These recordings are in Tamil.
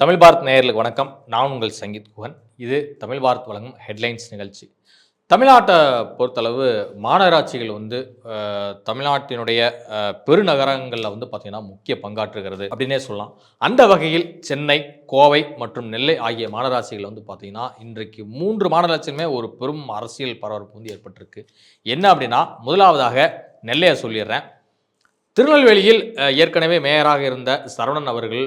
தமிழ் பாரத் நேயர்களுக்கு வணக்கம். நான் உங்கள் சங்கீத் குகன். இது தமிழ் பாரத் வழங்கும் ஹெட்லைன்ஸ் நிகழ்ச்சி. தமிழ்நாட்டை பொறுத்தளவு மாநகராட்சிகள் வந்து தமிழ்நாட்டினுடைய பெருநகரங்களில் வந்து பார்த்திங்கன்னா முக்கிய பங்காற்றுகிறது அப்படின்னே சொல்லலாம். அந்த வகையில் சென்னை கோவை மற்றும் நெல்லை ஆகிய மாநகராட்சிகள் வந்து பார்த்திங்கன்னா இன்றைக்கு மூன்று மாநகராட்சியுமே ஒரு பெரும் அரசியல் பரபரப்பு வந்து ஏற்பட்டிருக்கு. என்ன அப்படின்னா முதலாவதாக நெல்லையை சொல்லிடுறேன். திருநெல்வேலியில் ஏற்கனவே மேயராக இருந்த சரவணன் அவர்கள்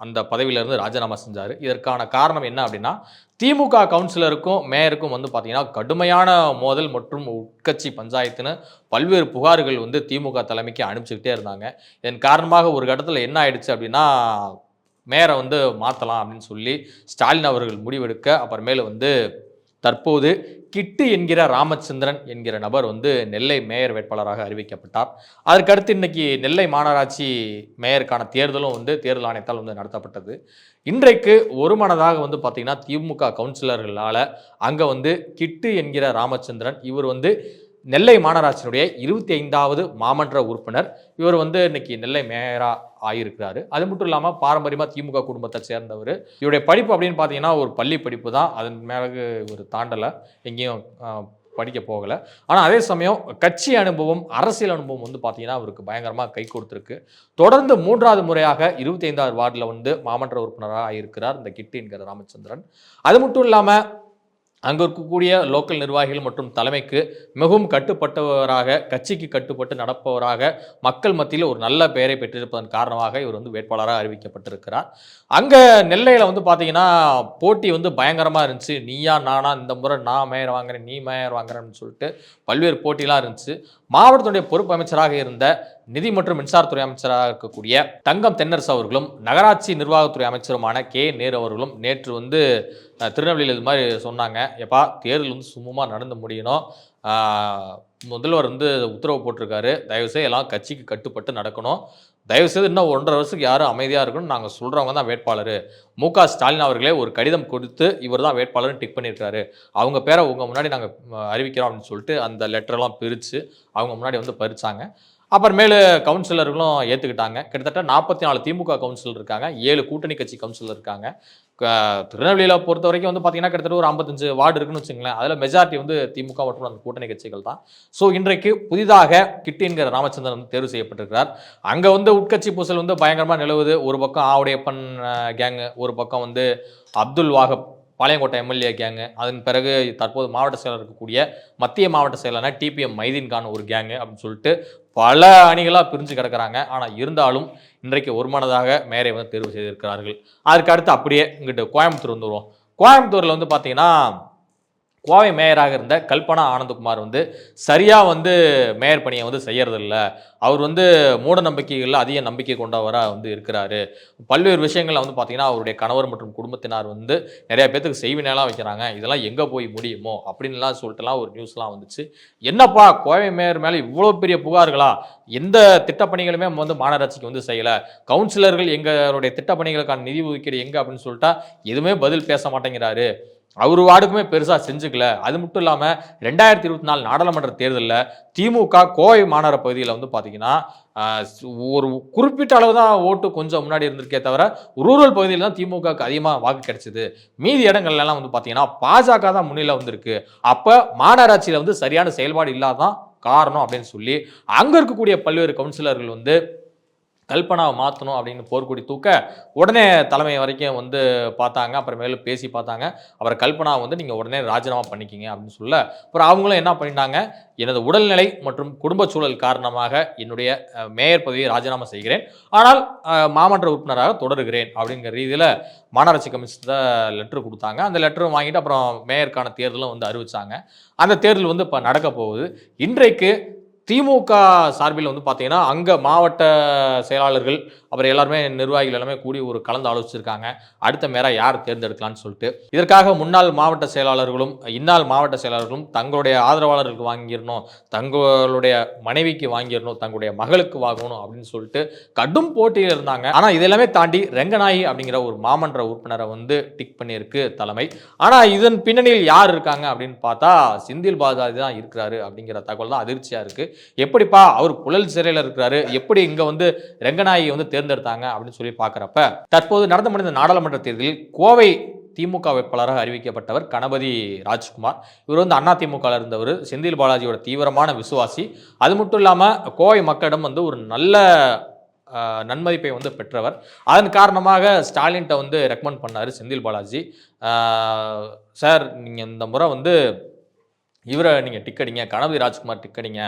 அந்த பதவியிலிருந்து ராஜினாமா செஞ்சார். இதற்கான காரணம் என்ன அப்படின்னா திமுக கவுன்சிலருக்கும் மேயருக்கும் வந்து பார்த்திங்கன்னா கடுமையான மோதல் மற்றும் உட்கட்சி பஞ்சாயத்துன்னு பல்வேறு புகார்கள் வந்து திமுக தலைமைக்கு அனுப்பிச்சுக்கிட்டே இருந்தாங்க. இதன் காரணமாக ஒரு கட்டத்தில் என்ன ஆயிடுச்சு அப்படின்னா மேயரை வந்து மாற்றலாம் அப்படின்னு சொல்லி ஸ்டாலின் அவர்கள் முடிவெடுக்க அப்புறமேலு வந்து தற்போது கிட்டு என்கிற ராமச்சந்திரன் என்கிற நபர் வந்து நெல்லை மேயர் வேட்பாளராக அறிவிக்கப்பட்டார். அதற்கடுத்து இன்னைக்கு நெல்லை மாநகராட்சி மேயருக்கான தேர்தலும் வந்து தேர்தல் ஆணையத்தால் வந்து நடத்தப்பட்டது. இன்றைக்கு ஒரு மனதாக வந்து பார்த்திங்கன்னா திமுக கவுன்சிலர்களால் அங்கே வந்து கிட்டு என்கிற ராமச்சந்திரன் இவர் வந்து நெல்லை மாநகராட்சியினுடைய இருபத்தி ஐந்தாவது மாமன்ற உறுப்பினர். இவர் வந்து இன்னைக்கு நெல்லை மேயரா ஆகியிருக்கிறாரு அது மட்டும் இல்லாமல் பாரம்பரியமாக திமுக குடும்பத்தை சேர்ந்தவர். இவருடைய படிப்பு அப்படின்னு பார்த்தீங்கன்னா ஒரு பள்ளி படிப்பு தான். அதன் மேலே ஒரு தாண்டலை. எங்கேயும் படிக்க போகலை. ஆனால் அதே சமயம் கட்சி அனுபவம் அரசியல் அனுபவம் வந்து பார்த்தீங்கன்னா அவருக்கு பயங்கரமாக கை கொடுத்துருக்கு. தொடர்ந்து மூன்றாவது முறையாக இருபத்தி ஐந்தாவது வார்டில் வந்து மாமன்ற உறுப்பினராக இருக்கிறார் இந்த கிட்டு என்கிற ராமச்சந்திரன். அது மட்டும் இல்லாமல் அங்கு இருக்கக்கூடிய லோக்கல் நிர்வாகிகள் மற்றும் தலைமைக்கு மிகவும் கட்டுப்பட்டவராக கட்சிக்கு கட்டுப்பட்டு நடப்பவராக மக்கள் மத்தியில் ஒரு நல்ல பெயரை பெற்றிருப்பதன் காரணமாக இவர் வந்து வேட்பாளராக அறிவிக்கப்பட்டிருக்கிறார். அங்கே நெல்லையில் வந்து பார்த்தீங்கன்னா போட்டி வந்து பயங்கரமாக இருந்துச்சு. நீயா நானா இந்த முறை நான் மேயர் வாங்குறேன் நீ மேயர் வாங்குறேன்னு சொல்லிட்டு பல்வேறு போட்டிலாம் இருந்துச்சு. மாவட்டத்துடைய பொறுப்பு அமைச்சராக இருந்த நிதி மற்றும் மின்சாரத்துறை அமைச்சராக இருக்கக்கூடிய தங்கம் தென்னரசு அவர்களும் நகராட்சி நிர்வாகத்துறை அமைச்சருமான கே. நேரு அவர்களும் நேற்று வந்து திருநெல்வேலியில் இது மாதிரி சொன்னாங்க. எப்பா தேர்தல் வந்து சுமமாக நடந்து முடியணும். முதல்வர் வந்து உத்தரவு போட்டிருக்காரு. தயவுசெய்து எல்லாம் கட்சிக்கு கட்டுப்பட்டு நடக்கணும். தயவுசெய்து இன்னும் ஒன்றரை வருஷத்துக்கு யாரும் அமைதியாக இருக்கணும் நாங்கள் சொல்கிறவங்க தான் வேட்பாளர். மு க. ஸ்டாலின் அவர்களே ஒரு கடிதம் கொடுத்து இவர் தான் வேட்பாளர்னு டிக் பண்ணியிருக்காரு. அவங்க பேரை உங்கள் முன்னாடி நாங்கள் அறிவிக்கிறோம் அப்படின்னு சொல்லிட்டு அந்த லெட்டரெல்லாம் பிரித்து அவங்க முன்னாடி வந்து பறிச்சாங்க. அப்புறமேலு கவுன்சிலர்களும் ஏற்றுக்கிட்டாங்க கிட்டத்தட்ட நாற்பத்தி நாலு திமுக கவுன்சிலர் இருக்காங்க. ஏழு கூட்டணி கட்சி கவுன்சிலர் இருக்காங்க. க- திருநெல்வேலியில் பொறுத்த வரைக்கும் வந்து பார்த்தீங்கன்னா கிட்டத்தட்ட ஒரு ஐம்பத்தஞ்சு வார்டு இருக்குன்னு வச்சுங்களேன் அதில் மெஜாரிட்டி வந்து திமுக மற்றும் அந்த கூட்டணி கட்சிகள் தான். ஸோ இன்றைக்கு புதிதாக கிட்டிங்கிற ராமச்சந்திரன் வந்து தேர்வு செய்யப்பட்டிருக்கிறார். அங்கே வந்து உட்கட்சி பூசல் வந்து பயங்கரமாக நிலவுது. ஒரு பக்கம் ஆவுடையப்பன் கேங்கு ஒரு பக்கம் வந்து அப்துல் வாகப் பாளையங்கோட்டை எம்எல்ஏ கேங்கு. அதன் பிறகு தற்போது மாவட்ட செயலர் இருக்கக்கூடிய மத்திய மாவட்ட செயலரான டிபிஎம் மைதீன்கான் ஒரு கேங்கு அப்படின்னு சொல்லிட்டு பல அணிகளாக பிரிஞ்சு கிடக்குறாங்க. ஆனால் இருந்தாலும் இன்றைக்கு ஒருமனதாக மேயரை வந்து தேர்வு செய்திருக்கிறார்கள். அதற்கு அடுத்து அப்படியே இங்கிட்டு கோயம்புத்தூர் வந்துடுவோம் கோயம்புத்தூரில் வந்து பார்த்தீங்கன்னா கோவை மேயராக இருந்த கல்பனா ஆனந்தகுமார் வந்து சரியாக வந்து மேயர் பணியை வந்து செய்யறதில்ல. அவர் வந்து மூட நம்பிக்கைகளில் அதிக நம்பிக்கை கொண்டவராக வந்து இருக்கிறாரு. பல்வேறு விஷயங்களில் வந்து பார்த்தீங்கன்னா அவருடைய கணவர் மற்றும் குடும்பத்தினார் வந்து நிறைய பேத்துக்கு செய்வினைலாம் வைக்கிறாங்க. இதெல்லாம் எங்கே போய் முடியுமோ அப்படின்லாம் சொல்லிட்டுலாம் ஒரு நியூஸ்லாம் வந்துச்சு. என்னப்பா கோவை மேயர் மேலே இவ்வளோ பெரிய புகார்களா? எந்த திட்டப்பணிகளுமே வந்து மாநகராட்சிக்கு வந்து செய்யலை. கவுன்சிலர்கள் எங்களுடைய திட்டப்பணிகளுக்கான நிதி ஒதுக்கீடு எங்கே அப்படின்னு சொல்லிட்டா எதுவுமே பதில் பேச மாட்டேங்கிறாரு. அவர் வார்டுக்குமே பெருசாக செஞ்சுக்கல. அது மட்டும் இல்லாமல் ரெண்டாயிரத்தி இருபத்தி நாலு நாடாளுமன்ற தேர்தலில் திமுக கோவை மாநகர பகுதியில் வந்து பார்த்தீங்கன்னா ஒரு குறிப்பிட்ட அளவு தான் ஓட்டு கொஞ்சம் முன்னாடி இருந்திருக்கே தவிர ரூரல் பகுதியில் தான் திமுகவுக்கு அதிகமாக வாக்கு கிடைச்சிது. மீதி இடங்கள்லாம் வந்து பார்த்தீங்கன்னா பாஜக தான் முன்னிலை வந்திருக்கு. அப்போ மாநகராட்சியில் வந்து சரியான செயல்பாடு இல்லாதான் காரணம் அப்படின்னு சொல்லி அங்கே இருக்கக்கூடிய பல்வேறு கவுன்சிலர்கள் வந்து கல்பனாவை மாற்றணும் அப்படின்னு போர்க்கொடி தூக்க உடனே தலைமை வரைக்கும் வந்து பார்த்தாங்க. அப்புறமேலு பேசி பார்த்தாங்க. அப்புறம் கல்பனா வந்து நீங்கள் உடனே ராஜினாமா பண்ணிக்கிங்க அப்படின்னு சொல்ல அப்புறம் அவங்களும் என்ன பண்ணிட்டாங்க? எனது உடல்நிலை மற்றும் குடும்ப சூழல் காரணமாக என்னுடைய மேயர் பதவியை ராஜினாமா செய்கிறேன். ஆனால் மாமன்ற உறுப்பினராக தொடருகிறேன் அப்படிங்கிற ரீதியில் மாநகராட்சி கமிஷன் லெட்டர் கொடுத்தாங்க. அந்த லெட்டரும் வாங்கிட்டு அப்புறம் மேயருக்கான தேர்தலும் வந்து அறிவிச்சாங்க. அந்த தேர்தல் வந்து இப்போ நடக்க போகுது. இன்றைக்கு திமுக சார்பில் வந்து பார்த்தீங்கன்னா அங்கே மாவட்ட செயலாளர்கள் அப்புறம் எல்லாருமே நிர்வாகிகள் எல்லாமே கூடி ஒரு கலந்து ஆலோசிச்சிருக்காங்க. அடுத்த மேரா யார் தேர்ந்தெடுக்கலாம்னு சொல்லிட்டு. இதற்காக முன்னாள் மாவட்ட செயலாளர்களும் இந்நாள் மாவட்ட செயலாளர்களும் தங்களுடைய ஆதரவாளர்களுக்கு வாங்கிடணும் தங்களுடைய மனைவிக்கு வாங்கிடணும் தங்களுடைய மகளுக்கு வாங்கணும் அப்படின்னு சொல்லிட்டு கடும் போட்டியில் இருந்தாங்க. ஆனால் இதெல்லாமே தாண்டி ரெங்கநாயகி அப்படிங்கிற ஒரு மாமன்ற உறுப்பினரை வந்து டிக் பண்ணியிருக்கு தலைமை. ஆனால் இதன் பின்னணியில் யார் இருக்காங்க அப்படின்னு பார்த்தா செந்தில் பாஜாஜி தான் இருக்கிறாரு அப்படிங்கிற தகவல் தான் அதிர்ச்சியாக இருக்குது எப்படிப்பா அவர் புழல் சிறையில் இருக்கிறாரு? எப்படி இங்கே வந்து ரெங்கநாயகி வந்து தேர்ந்தெடுத்தாங்க? அப்படின்னு சொல்லி பார்க்குறப்ப தற்போது நடந்து முடிந்த நாடாளுமன்ற தேர்தலில் கோவை திமுக வேட்பாளராக அறிவிக்கப்பட்டவர் கணபதி ராஜ்குமார். இவர் வந்து அண்ணா திமுக இருந்தவர். செந்தில் பாலாஜியோட தீவிரமான விசுவாசி. அது மட்டும் இல்லாமல் கோவை மக்களிடம் வந்து ஒரு நல்ல நன்மதிப்பை வந்து பெற்றவர். அதன் காரணமாக ஸ்டாலின்கிட்ட வந்து ரெக்கமெண்ட் பண்ணார் செந்தில் பாலாஜி. சார் நீங்கள் இந்த முறை வந்து இவரை நீங்கள் டிக்கடிங்க கணபதி ராஜ்குமார் டிக்கடிங்க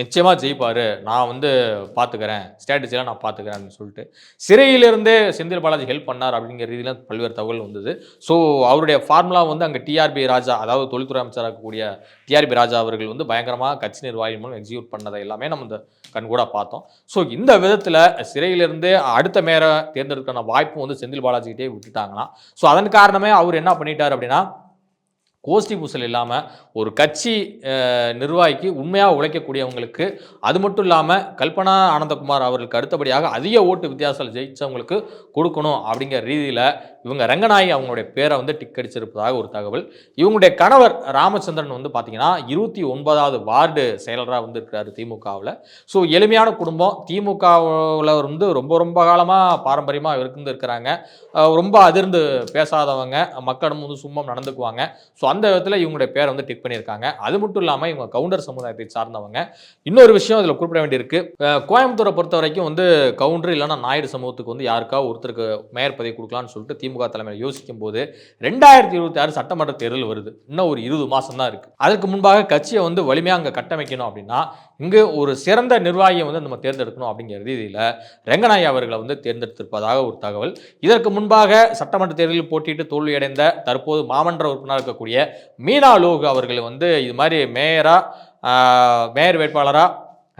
நிச்சயமாக ஜெயிப்பார். நான் வந்து பார்த்துக்கிறேன் ஸ்ட்ராட்டஜிலாம் நான் பார்த்துக்கிறேன் அப்படின்னு சொல்லிட்டு. சிறையிலிருந்தே செந்தில் பாலாஜி ஹெல்ப் பண்ணார் அப்படிங்கிற ரீதியில் பல்வேறு தகவல் வந்தது. ஸோ அவருடைய ஃபார்முலா வந்து அங்கே டிஆர்பி ராஜா அதாவது தொழில்துறை அமைச்சராக இருக்கக்கூடிய டிஆர்பி ராஜா அவர்கள் வந்து பயங்கரமாக கட்சி நிர்வாகிகள் மூலம் எக்ஸிக்யூட் பண்ணதை எல்லாமே நம்ம இந்த கண்கூட பார்த்தோம். ஸோ இந்த விதத்தில் சிறையிலிருந்தே அடுத்த மேரை தேர்ந்தெடுக்கான வாய்ப்பும் வந்து செந்தில் பாலாஜிக்கிட்டே விட்டுட்டாங்களாம். ஸோ அதன் காரணமே அவர் என்ன பண்ணிட்டார் அப்படின்னா கோஷ்டி பூசல் இல்லாமல் ஒரு கட்சி நிர்வாகிக்கு உண்மையாக உழைக்கக்கூடியவங்களுக்கு அது மட்டும் இல்லாமல் கல்பனா ஆனந்தகுமார் அவர்களுக்கு அடுத்தபடியாக அதிக ஓட்டு வித்தியாசத்தில் ஜெயித்தவங்களுக்கு கொடுக்கணும் அப்படிங்கிற ரீதியில் இவங்க ரங்கநாயகி அவங்களுடைய பேரை வந்து டிக் அடிச்சிருப்பதாக ஒரு தகவல். இவங்களுடைய கணவர் ராமச்சந்திரன் வந்து பார்த்தீங்கன்னா இருபத்தி ஒன்பதாவது வார்டு செயலராக வந்து இருக்கிறாரு திமுகவில். ஸோ எளிமையான குடும்பம். திமுகவில் வந்து ரொம்ப ரொம்ப காலமாக பாரம்பரியமாக இருந்து இருக்கிறாங்க ரொம்ப அதிர்ந்து பேசாதவங்க. மக்களும் வந்து சும்மா நடந்துக்குவாங்க. ஸோ அந்த விதத்தில் இவங்களுடைய பேரை வந்து டிக் பண்ணியிருக்காங்க. அது மட்டும் இல்லாமல் இவங்க கவுண்டர் சமுதாயத்தை சார்ந்தவங்க. இன்னொரு விஷயம் இதில் குறிப்பிட வேண்டியிருக்கு. கோயம்புத்தூரை பொறுத்த வரைக்கும் வந்து கவுண்டர் இல்லைன்னா நாயுடு சமூகத்துக்கு வந்து யாருக்கா ஒருத்தருக்கு மேயர் பதவி கொடுக்கலாம்னு சொல்லிட்டு திமுக தலைமையில் யோசிக்கும் போது ரெண்டாயிரத்தி இருபத்தி ஆறு சட்டமன்ற தேர்தல் வருது. இன்னும் ஒரு இருபது மாதம் தான் இருக்குது அதற்கு முன்பாக கட்சியை வந்து வலிமையாக அங்கே கட்டமைக்கணும் அப்படின்னா இங்கு ஒரு சிறந்த நிர்வாகியை வந்து நம்ம தேர்ந்தெடுக்கணும் அப்படிங்கிற ரீதியில் ரெங்கநாயகி அவர்களை வந்து தேர்ந்தெடுத்திருப்பதாக ஒரு தகவல். இதற்கு முன்பாக சட்டமன்ற தேர்தலில் போட்டியிட்டு தோல்வியடைந்த தற்போது மாமன்ற உறுப்பினராக இருக்கக்கூடிய மீனாலோக் அவர்கள் வந்து இது மாதிரி மேயரா மேயர் வேட்பாளராக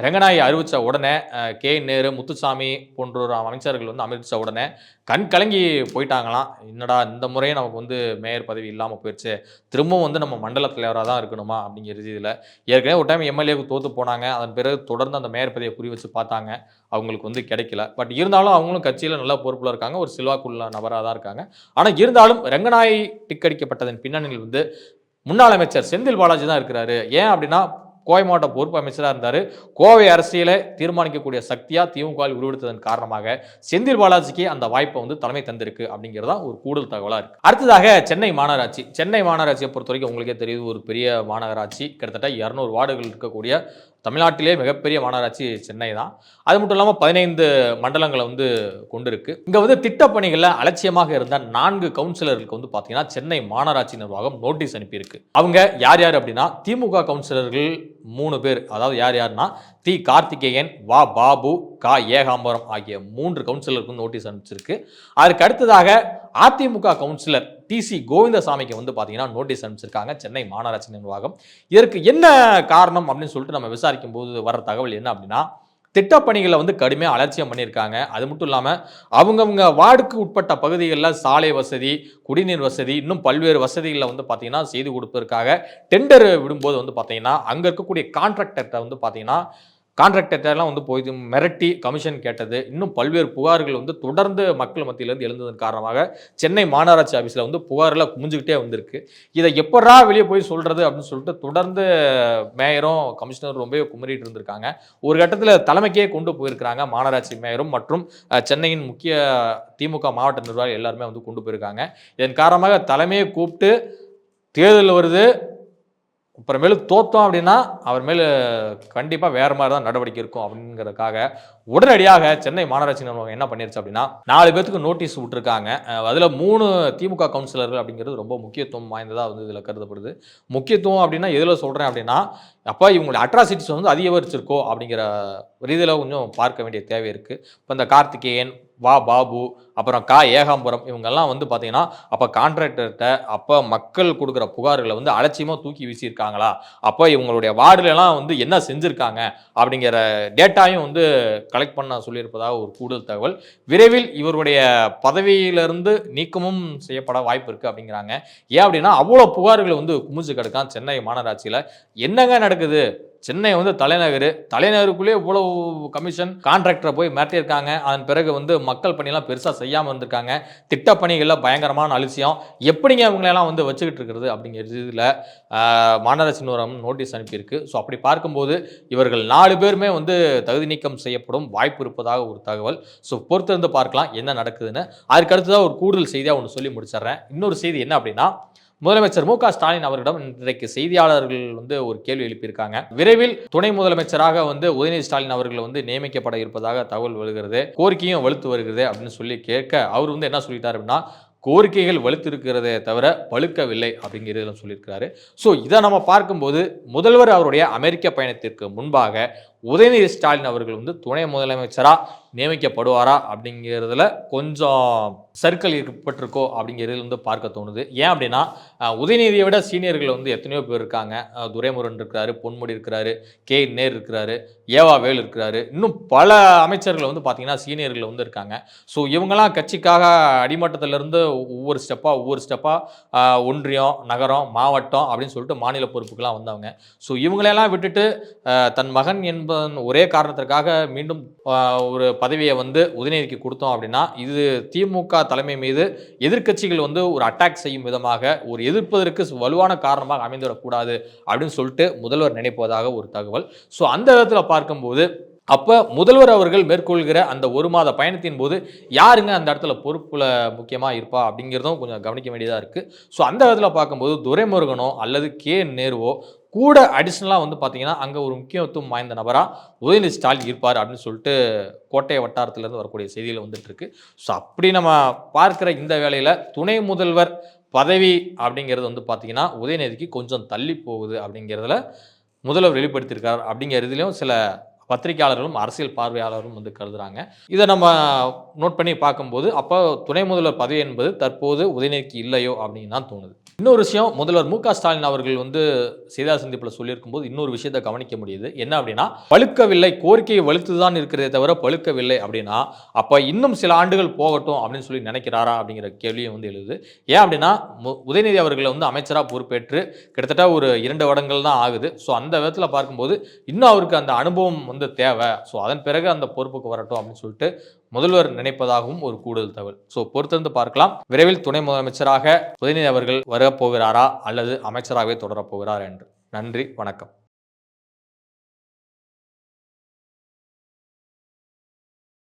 ரெங்கநாயை அறிவித்த உடனே கே. நேரு முத்துசாமி போன்ற அமைச்சர்கள் வந்து அமைச்ச உடனே கண் கலங்கி போயிட்டாங்களாம். என்னடா இந்த முறையும் நமக்கு வந்து மேயர் பதவி இல்லாமல் போயிடுச்சு திரும்பவும் வந்து நம்ம மண்டல தலைவராக தான் இருக்கணுமா அப்படிங்கிற இதில் ஏற்கனவே ஒரு டைம் எம்எல்ஏக்கு தோற்று போனாங்க. அதன் பிறகு தொடர்ந்து அந்த மேயர் பதவியை குறி வச்சு பார்த்தாங்க. அவங்களுக்கு வந்து கிடைக்கல. பட் இருந்தாலும் அவங்களும் கட்சியில் நல்ல பொறுப்பில் இருக்காங்க. ஒரு செல்வாக்குள்ள நபராக தான் இருக்காங்க. ஆனால் இருந்தாலும் ரெங்கநாயகி டிக்கடிக்கப்பட்டதன் பின்னணியில் வந்து முன்னாள் அமைச்சர் செந்தில் பாலாஜி தான் இருக்கிறாரு. ஏன் அப்படின்னா கோவை மாவட்ட பொறுப்பு அமைச்சராக இருந்தார். கோவை அரசியலை தீர்மானிக்கக்கூடிய சக்தியாக திமுகவில் உருவெடுத்ததன் காரணமாக செந்தில் பாலாஜிக்கு அந்த வாய்ப்பை வந்து தலைமை தந்திருக்கு அப்படிங்கிறதா ஒரு கூடுதல் தகவலாக இருக்குது அடுத்ததாக சென்னை மாநகராட்சி. சென்னை மாநகராட்சியை பொறுத்த வரைக்கும் உங்களுக்கே தெரியுது ஒரு பெரிய மாநகராட்சி. கிட்டத்தட்ட இரநூறு வார்டுகள் இருக்கக்கூடிய தமிழ்நாட்டிலே மிகப்பெரிய மாநகராட்சி சென்னை தான். அது மட்டும் இல்லாமல் பதினைந்து மண்டலங்களை வந்து கொண்டிருக்கு. இங்கே வந்து திட்டப்பணிகளில் அலட்சியமாக இருந்த நான்கு கவுன்சிலர்களுக்கு வந்து பார்த்தீங்கன்னா சென்னை மாநகராட்சி நிர்வாகம் நோட்டீஸ் அனுப்பியிருக்கு. அவங்க யார் யார் அப்படின்னா திமுக கவுன்சிலர்கள் மூணு பேர் அதாவது யார் யாருன்னா தி கார்த்திகேயன் வா பாபு கா ஏகாம்பரம் ஆகிய மூன்று கவுன்சிலருக்கும் நோட்டீஸ் அனுப்பிச்சிருக்கு. அதற்கு அடுத்ததாக அதிமுக கவுன்சிலர் டிசி கோவிந்தசாமிக்கு வந்து பார்த்தீங்கன்னா நோட்டீஸ் அனுப்பிச்சிருக்காங்க சென்னை மாநகராட்சி நிர்வாகம். இதற்கு என்ன காரணம் அப்படின்னு சொல்லிட்டு நம்ம விசாரிக்கும் போது வர தகவல் என்ன அப்படின்னா திட்டப்பணிகளை வந்து கடுமையாக அலட்சியம் பண்ணியிருக்காங்க. அது மட்டும் இல்லாமல் அவங்கவுங்க வார்டுக்கு உட்பட்ட பகுதிகளில் சாலை வசதி குடிநீர் வசதி இன்னும் பல்வேறு வசதிகளை வந்து பார்த்தீங்கன்னா செய்து கொடுப்பதற்காக டெண்டர் விடும்போது வந்து பார்த்தீங்கன்னா அங்கே இருக்கக்கூடிய கான்ட்ராக்டர்கிட்ட வந்து பார்த்தீங்கன்னா கான்ட்ராக்டர்லாம் வந்து போய் மிரட்டி கமிஷன் கேட்டது. இன்னும் பல்வேறு புகார்கள் வந்து தொடர்ந்து மக்கள் மத்தியிலேருந்து எழுந்ததன் காரணமாக சென்னை மாநகராட்சி ஆஃபீஸில் வந்து புகாரில் குமிஞ்சுக்கிட்டே வந்திருக்கு. இதை எப்படா வெளியே போய் சொல்கிறது அப்படின்னு சொல்லிட்டு தொடர்ந்து மேயரும் கமிஷனரும் ரொம்பவே குமரிட்டு இருந்திருக்காங்க. ஒரு கட்டத்தில் தலைமைக்கே கொண்டு போயிருக்கிறாங்க மாநகராட்சி மேயரும் மற்றும் சென்னையின் முக்கிய திமுக மாவட்ட நிர்வாகி எல்லாருமே வந்து கொண்டு போயிருக்காங்க. இதன் காரணமாக தலைமையை கூப்பிட்டு தேர்தல் வருது. அப்புறமேலு தோத்தோம் அப்படின்னா அவர் மேலே கண்டிப்பாக வேறு மாதிரி தான் நடவடிக்கை இருக்கும் அப்படிங்கிறதுக்காக உடனடியாக சென்னை மாநகராட்சி நிர்வாகம் என்ன பண்ணிருச்சு அப்படின்னா நாலு பேத்துக்கு நோட்டீஸ் விட்டுருக்காங்க. அதில் மூணு திமுக கவுன்சிலர்கள் அப்படிங்கிறது ரொம்ப முக்கியத்துவம் வாய்ந்ததாக வந்து இதில் கருதப்படுது. முக்கியத்துவம் அப்படின்னா எதில் சொல்கிறேன் அப்படின்னா அப்போ இவங்களுடைய அட்ராசிட்டிஸ் வந்து அதிகரிச்சிருக்கோ அப்படிங்கிற ரீதியில் கொஞ்சம் பார்க்க வேண்டிய தேவை இருக்குது இப்போ இந்த கார்த்திகேயன் வா பாபு அப்புறம் கா ஏகாம்பரம் இவங்கெல்லாம் வந்து பார்த்தீங்கன்னா அப்போ கான்ட்ராக்டர்கிட்ட அப்போ மக்கள் கொடுக்குற புகார்களை வந்து அலட்சியமாக தூக்கி வீசியிருக்காங்களா? அப்போ இவங்களுடைய வார்டுலலாம் வந்து என்ன செஞ்சுருக்காங்க? அப்படிங்கிற டேட்டாயும் வந்து கலெக்ட் பண்ண சொல்லியிருப்பதாக ஒரு கூடுதல் தகவல். விரைவில் இவருடைய பதவியிலிருந்து நீக்கமும் செய்யப்பட வாய்ப்பு இருக்குது அப்படிங்கிறாங்க. ஏன் அப்படின்னா அவ்வளோ புகார்களை வந்து குமிஞ்சு கிடக்கான் சென்னை மாநகராட்சியில். என்னங்க நடக்குது? சென்னை வந்து தலைநகர். தலைநகருக்குள்ளேயே இவ்வளவு கமிஷன் கான்ட்ராக்டரை போய் மிரட்டியிருக்காங்க. அதன் பிறகு வந்து மக்கள் பணியெல்லாம் பெருசாக செய்யாமல் இருந்திருக்காங்க. திட்டப்பணிகளில் பயங்கரமான அலட்சியம் எப்படிங்க இவங்களெல்லாம் வந்து வச்சுக்கிட்டு இருக்கிறது அப்படிங்கிற இதில் மாநகராட்சி நிறுவனம் நோட்டீஸ் அனுப்பியிருக்கு. ஸோ அப்படி பார்க்கும்போது இவர்கள் நாலு பேருமே வந்து தகுதி நீக்கம் செய்யப்படும் வாய்ப்பு இருப்பதாக ஒரு தகவல். ஸோ பொறுத்திருந்து பார்க்கலாம் என்ன நடக்குதுன்னு. அதுக்கு அடுத்ததாக ஒரு கூடுதல் செய்தியாக ஒன்று சொல்லி முடிச்சிடுறேன். இன்னொரு செய்தி என்ன அப்படின்னா முதலமைச்சர் மு க ஸ்டாலின் அவரிடம் இன்றைக்கு செய்தியாளர்கள் வந்து ஒரு கேள்வி எழுப்பியிருக்காங்க. விரைவில் துணை முதலமைச்சராக வந்து உதயநிதி ஸ்டாலின் அவர்கள் வந்து நியமிக்கப்பட இருப்பதாக தகவல் வருகிறது. கோரிக்கையும் வலுத்து வருகிறது அப்படின்னு சொல்லி கேட்க அவர் வந்து என்ன சொல்லிட்டார் அப்படின்னா கோரிக்கைகள் வலுத்திருக்கிறதே தவிர பழுக்கவில்லை அப்படிங்கிறதுல சொல்லியிருக்கிறாரு. ஸோ இதை நம்ம பார்க்கும்போது முதல்வர் அவருடைய அமெரிக்க பயணத்திற்கு முன்பாக உதயநிதி ஸ்டாலின் அவர்கள் வந்து துணை முதலமைச்சராக நியமிக்கப்படுவாரா அப்படிங்கிறதுல கொஞ்சம் சர்க்கிள் ஏற்பட்டிருக்கோ அப்படிங்கிறது வந்து பார்க்க தோணுது. ஏன் அப்படின்னா உதயநிதியை விட சீனியர்கள் வந்து எத்தனையோ பேர் இருக்காங்க. துரைமுருகன் இருக்கிறாரு பொன்முடி இருக்கிறாரு கே. நேர் இருக்கிறாரு ஏவா வேல் இருக்கிறாரு. இன்னும் பல அமைச்சர்கள் வந்து பார்த்தீங்கன்னா சீனியர்கள் வந்து இருக்காங்க. ஸோ இவங்கெல்லாம் கட்சிக்காக அடிமட்டத்திலிருந்து ஒவ்வொரு ஸ்டெப்பாக ஒவ்வொரு ஸ்டெப்பாக ஒன்றியம் நகரம் மாவட்டம் அப்படின்னு சொல்லிட்டு மாநில பொறுப்புக்கெல்லாம் வந்தவங்க. ஸோ இவங்களெல்லாம் விட்டுட்டு தன் மகன் என்பதன் ஒரே காரணத்திற்காக மீண்டும் ஒரு பதவியை வந்து உதயநிதிக்கு கொடுத்தோம் அப்படின்னா இது திமுக தலைமை மீது எதிர்க்கட்சிகள் வந்து ஒரு அட்டாக் செய்யும் விதமாக ஒரு எதிர்ப்பதற்கு வலுவான காரணமாக அமைந்துவிடக்கூடாது அப்படின்னு சொல்லிட்டு முதல்வர் நினைப்பதாக ஒரு தகவல். ஸோ அந்த விதத்தில் பார்க்கும்போது அப்போ முதல்வர் அவர்கள் மேற்கொள்கிற அந்த ஒரு மாத பயணத்தின் போது யாருங்க அந்த இடத்துல பொறுப்பில் முக்கியமாக இருப்பா அப்படிங்கிறதும் கொஞ்சம் கவனிக்க வேண்டியதாக இருக்குது ஸோ அந்த இடத்துல பார்க்கும்போது துரைமுருகனோ அல்லது கே நேருவோ கூட அடிஷ்னலாக வந்து பார்த்தீங்கன்னா அங்கே ஒரு முக்கியத்துவம் வாய்ந்த நபராக உதயநிதி ஸ்டாலின் இருப்பார் அப்படின்னு சொல்லிட்டு கோட்டை வட்டாரத்திலேருந்து வரக்கூடிய செய்திகள் வந்துட்டுருக்கு ஸோ அப்படி நம்ம பார்க்குற இந்த வேளையில் துணை முதல்வர் பதவி அப்படிங்கிறது வந்து பார்த்தீங்கன்னா உதயநிதிக்கு கொஞ்சம் தள்ளி போகுது அப்படிங்கிறதுல முதல்வர் வெளிப்படுத்தியிருக்கார் அப்படிங்கிறதுலையும் சில பத்திரிகையாளர்களும் அரசியல் பார்வையாளரும் வந்து கருதுறாங்க. இதை நம்ம நோட் பண்ணி பார்க்கும்போது அப்போ துணை முதல்வர் பதவி என்பது தற்போது உதயநிதிக்கு இல்லையோ அப்படின்னு தான் தோணுது. இன்னொரு விஷயம் முதல்வர் மு க ஸ்டாலின் அவர்கள் வந்து செய்தியாளர் சந்திப்பில் சொல்லியிருக்கும் போது இன்னொரு விஷயத்தை கவனிக்க முடியுது. என்ன அப்படின்னா பழுக்கவில்லை கோரிக்கையை வலுத்து தான் இருக்கிறதே தவிர பழுக்கவில்லை அப்படின்னா அப்போ இன்னும் சில ஆண்டுகள் போகட்டும் அப்படின்னு சொல்லி நினைக்கிறாரா அப்படிங்கிற கேள்வியும் வந்து எழுது. ஏன் அப்படின்னா மு- உதயநிதி அவர்களை வந்து அமைச்சராக பொறுப்பேற்று கிட்டத்தட்ட ஒரு இரண்டு வருடங்கள் தான் ஆகுது. ஸோ அந்த விதத்தில் பார்க்கும்போது இன்னும் அவருக்கு அந்த அனுபவம் வந்து தேவை. ஸோ அதன் பிறகு அந்த பொறுப்புக்கு வரட்டும் அப்படின்னு சொல்லிட்டு முதல்வர் நினைப்பதாகவும் ஒரு கூடுதல் தகவல். ஸோ பொறுத்திருந்து பார்க்கலாம். விரைவில் துணை முதலமைச்சராக உதயநிதி அவர்கள் வரப்போகிறாரா அல்லது அமைச்சராகவே தொடரப்போகிறார் என்று. நன்றி வணக்கம்.